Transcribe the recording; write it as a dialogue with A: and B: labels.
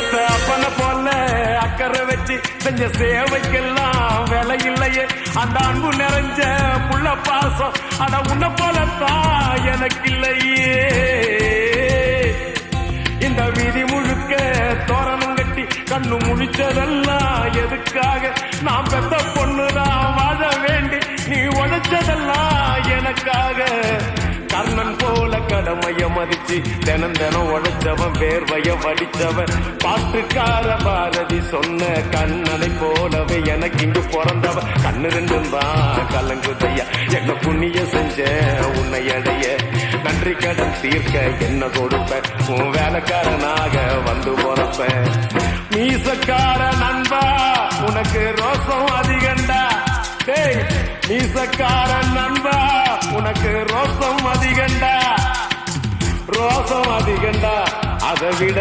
A: பெத்த அப்பன போல அக்கறை வச்சு செஞ்ச சேவைக்கெல்லாம் விலை இல்லையே. அந்த அன்பு நிறைஞ்ச புள்ள பாசம் அட உன்ன போலத்தான் எனக்கு இல்லையே. இந்த விதி முழுக்க தோரணம் கட்டி கண்ணு முழிச்சதெல்லாம் எதுக்காக? நான் பெத்த பொண்ணுதான் வாழ வேண்டி நீ உழைச்சதெல்லாம் கடமைய மதிச்சு தினம் தினம் உழைச்சவன் வேர்வைய வடிச்சவன். பாட்டுக்கார பாரதி சொன்ன கண்ணனை போலவே எனக்கு இங்கு பிறந்தவன். கண்ணு ரெண்டும் தான் கலங்குதையா. என்ன புண்ணிய செஞ்ச உன்னை அடைய நன்றி கடன் தீர்க்க என்ன கொடுப்ப உன் வேலைக்காரனாக வந்து போறப்ப மீசக்கார நண்பா உனக்கு ரோசம் அதிகண்டா. டேய் மீசக்கார நண்பா உனக்கு வேண்டா அதை விட